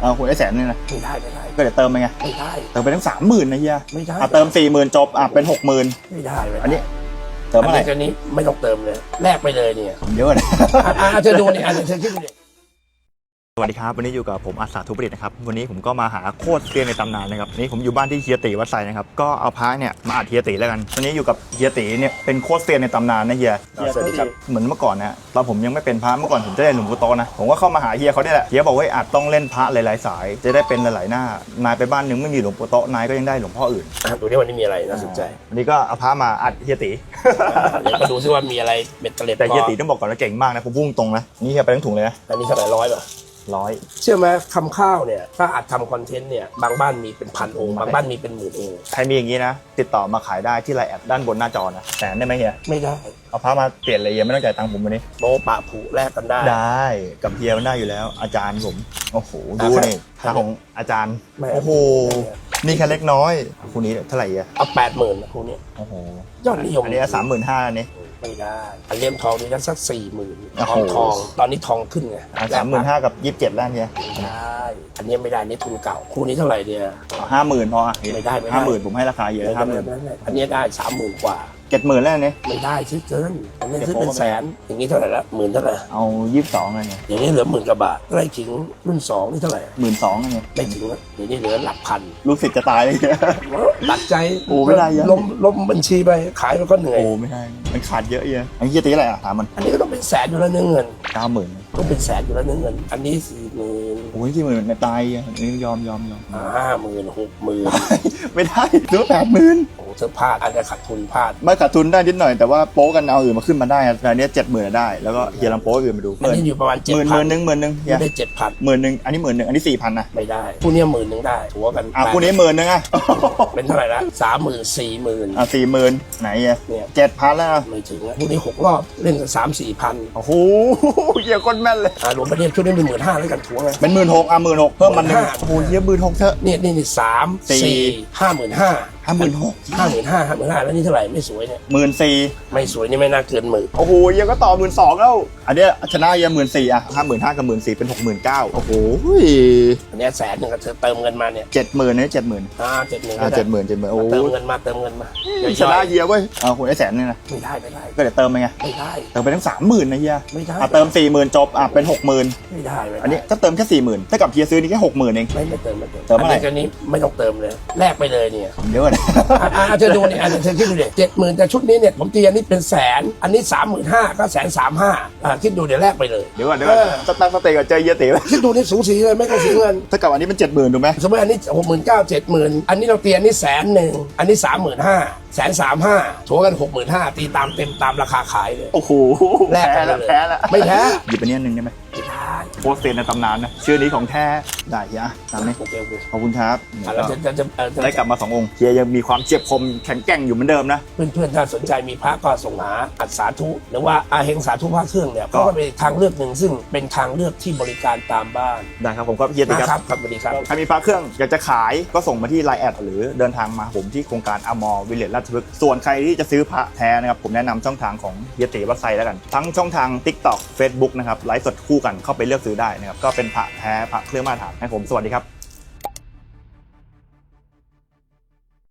เอาคุณไอ้แสนนี่นะไม่ได้ไม่ได้ก็เดี๋ยวเติมไปไงไม่ได้ เติมไปทั้งสามหมื่นนะเฮียไม่ได้อะเติมสี่หมื่นจบอะเป็นหกหมื่นไม่ได้ไม่ได้อันนี้ เติมอันเมื่อไหร่นี้อันนี้ไม่ต้องเติมเลยแลกไปเลยเนี่ยเยอะนะอะอะอาจจะดูเนี่ยอาจจะคิดดูเนี่ยส วัสดีครับวันนี้อยู่กับผมอาสาทุบริตนะครับวันนี้ผมก็มาหาโคตรเซียนในตำนานนะครับวันนี้ผมอยู่บ้านที่เฮียตีวัดไซนะครับก็เอาพระเนี่ยมาอัดเฮียตีแล้วกันวันนี้อยู่กับเฮียตีเนี่ยเป็นโคตรเซียนในตำนานนะเฮียสวัสดีครับเหมือนเมื่อก่อนนะตอนผมยังไม่เป็นพระเมื่อก่อนผมจะเล่นหลวงปู่โตนะผมก็เข้ามาหาเฮียเขาได้แหละเฮียบอกว่าอัดต้องเล่นพระหลายๆ สาย จะได้เป็นหลายๆหน้านายไปบ้านหนึงไม่มีหลวงปู่โตนายก็ยังได้หลวงพ่ออื่นอะดูนี่วันนี้มีอะไรน่าสนใจวันนี้ก็เอาพระมาอัดเฮียตีเดี๋ยวมาดูซิว่ามีอะไรเบ็ดเตล็ดแต่เฮียพอตีต้องบอกก่อนว่าเก่งมากนะผมพุ่งตรงนะนี่เฮียไปทั้งถุงเลยนะอันนี้เท่าไหร่ร้อยป่ะ ร้อย เชื่อไหมคำข้าวเนี่ยถ้าอัดทำคอนเทนต์เนี่ยบางบ้านมีเป็นพันองค์บางบ้านมีเป็นหมื่นองค์ใครมีอย่างนี้นะ ติดต่อมาขายได้ที่ไลน์แอดด้านบนหน้าจอนะแสนได้ไหมเฮียไม่ได้เอาพระมาเปลี่ยนเลยเฮียไม่ต้องจ่ายตังค์ผมวันนี้โมปะผูแลกกันได้ ได้กับเฮียมันได้อยู่แล้ว อาจารย์ผมโอ้โหดูอะนี่ครัพบระของอาจารย์ไม่ โอ้โหนี่แค่เล็กน้อยคู่นี้เท่าไหร่เฮียเอาแปดหมื่นพวกนี้โอ้โหยอดนิยมอันนี้สามหมื่นห้าอันนี้ ไม่ได้อันเลี่ยมทองนี่ก็สักสี่หมื่นโอ้ทโห องทองตอนนี้ทองขึ้นไงสามหมื่นห้ากับยี่สิบเจ็ดล้านเฮียไม่ได้อันนี้ไม่ได้นี่ทุนเก่าคู่นี้เท่าไหร่เนี่ย ห้าหมื่นพออะไม่ได้ไม่ได้ ห้าหมื่นผมให้ราคาเยอะไม่ได้ห้าหมื่นไม่ได้อันนี้ได้สามหมื่นกว่า เจ็ดหมื่นแล้วอันนี้ไม่ได้ซื้อเกินอันนี้เดี๋ยวซื้อเป็นโทรมาแสน อย่างนี้เท่าไหร่ละหมื่นเท่าไหร่ เอายี่สิบสองอันนี้อย่างนี้เหลือหมื่นกว่าบาทใกล้ถึงรุ่นสองนี่เท่าไหร่หมื่นสองอันนี้ไม่ถึงละอย่างนี้เหลือหลักพันลูกศิษย์จะตายเลยเฮียตัดใจโอ้ไม่ได้เยอะ ล้มล้มบัญชีไปขายมันก็เหนื่อย โอ้ไม่ได้ มันขาดเยอะเฮียอันนี้เฮียตีอะไรอะถามมันอันนี้ก็ต้องเป็นแสนอยู่แล้วเนื้อเงินเก้าหมื่นต้องเป็นแสนอยู่แล้วเนื้อเงิน อันนี้สี่หมื่นโอ้ยที่หมื่นในตายอะอันนี้ยอมยอมยอม ห้าหมื่นหกหมื่นไม่ได้เหลือแปดหมื่นโอ้โห เธอพลาดอาจจะขาดทุนพลาด ไม่ขาดทุนได้นิดหน่อยแต่ว่าโป๊กันเอาอื่นมาขึ้นมาได้อะแต่อันเนี้เจ็ดหมื่นได้แล้วก็เฮียลำโป๊อื่นมาดูอันนี้อยู่ประมาณหเจ็ดมื่นหพัมื่นนหนึ่งหมื่นหนึ่งเฮียได้เจ็ดพันหมื่นหนึ่งอันนี้หมื่นหนึ่งอันนี้สี่พันนะไม่ได้คู่เนี้ยหมื่นหนึ่งได้ถัวกันอะคู่นี้หมื่นหนึ่งอะเป็นเท่าไหร่ละสามหมื่นสี่หมื่นอะสี่หมื่นไหนอะเนี่ยเจ็ดพันแล้วอะไม่ถึงอะคู่นี้หกรอบเล่นกันสามสี่พันโอ้โหเฮียคนแม่นเลยอ่ารวมประเทศชุดนี้เป็นหมื่นห้าแล้วกันถัวไงเป็นหมื่นหกอะหมื่นหกเพิ่มมันหนึ่ง15,000โอ้โหเฮียหมื่นหกเถอะเนี่ยนี่นี่สามสี่สี่ห้าหมื่นห้า ห้าหมื่นหกห้าหมื่นห้าห้าหมื่นห้าแล้วนี่เท่าไหร่ไม่สวยเนี่ยหมื่นสี่ไม่สวยนี่ไม่น่าเกินหมื่นโอ้โหเฮียก็ต่อหมื่นสองแล้ว อันเนี้ยชนะเฮียหมื่นสี่อะห้าหมื่นห้ากับหมื่นสี่เป็นหกหมื่นเก้าโอ้โหอันเนี้ยแสนหนึ่งก็เธอเติมเงินมาเนี่ยเจ็ดหมื่นเนี่ยเจ็ดหมื่นอ่าเจ็ดหมื่นอะเจ็ดหมื่นเจ็ดหมื่นโอ้เติมโหเงินมาเติมเงินมาชนะเฮียเว้ยเอาคุณไอ้แสนนี่นะไม่ได้ไม่ได้ก็เดี๋ยวเติมไปไงไม่ได้เติมไปทั้งสามหมื่นนะเฮียไม่ได้อะเติมสี่หมื่นจบอะเป็นหกหมื่นไม่ได้ไม่ได้อันนี้ก็เติมแค่สี่หมื่นถ้ากับเฮียซื้อนี่แค่หกหมื่นเองไม่ไม่เติมไม่เติมเติมเท่าไหร่อันนี้ไม่ต้องเติมเลยแลกไปเลยเนี่ยเยอะนะอะอะอาจจะดูเนี่ยอาจจะคิดดูเดี๋ยเจ็ดหมื่นแต่ชุดนี้เนี่ยผมตีอันนี้เป็นแสน อันนี้สามหมื่นห้าก็แสนสามห้าอ่าคิดดูเดี๋ยวแลกไปเลย เดี๋ยวก่อนเดี๋ยวก่อนสตาร์ทสเตย์กับเจอเฮียตีไหมคิดดูนี่สูสีเลยไม่ต้องเสียเงินถ้ากับอันนี้เป็นเจ็ดหมื่นถูกไหมสมมติอันนี้หกหมื่นเก้าเจ็ดหมื่นอันนี้เราตีอันนี้แสนหนึ่งอันนี้สามหมื่นห้าแสนสามห้าถัวกันหกหมื่นห้าตีตามเต็มตามราคาขายเลยโอ้โหแลกกัแพ้นแล้วเลยแพ้แล้วไม่แพ้หยิบอันนี้อันหนึ่งได้ไหมไม่ ได้โคตรเซียนในตำนานนะชื่อนี้ของแท้ได้เฮียตามนี้โอเคโอเคขอบคุณครับอะแล้วจะจะจะเอ่อจะได้กลับมาสององค์เฮียยังมีความเจ็บคมแข็งแกร่งอยู่เหมือนเดิมนะ เพื่อนๆถ้าสนใจมีพระก็ส่งหาอัดสาธุ หรือว่าอาเฮงสาธุพระเครื่องเนี่ยก็ก็เป็นทางเลือกหนึ่งซึ่งเป็นทางเลือกที่บริการตามบ้านได้ครับผมก็เฮียตีนะคครัรับ บครับสวัสดีครับ ใครมีพระเครื่องอยากจะขายก็ส่งมาที่ไลน์แอดหรือเดินทางมาผมที่โครงการอมอวิลเลจราชพฤกษ์ส่วนใครที่จะซื้อพระแท้นะครับ ผมแนะนำช่องทางของเฮียตีวัดไซแล้วกัน ทั้งช่องทาง TikTok Facebook นะครับไลฟ์สดคู่กันเข้าไปเลือกซื้อได้นะครับก็เป็นพระแท้พระเครื่องมาตรฐานให้ผมสวัสดีครับ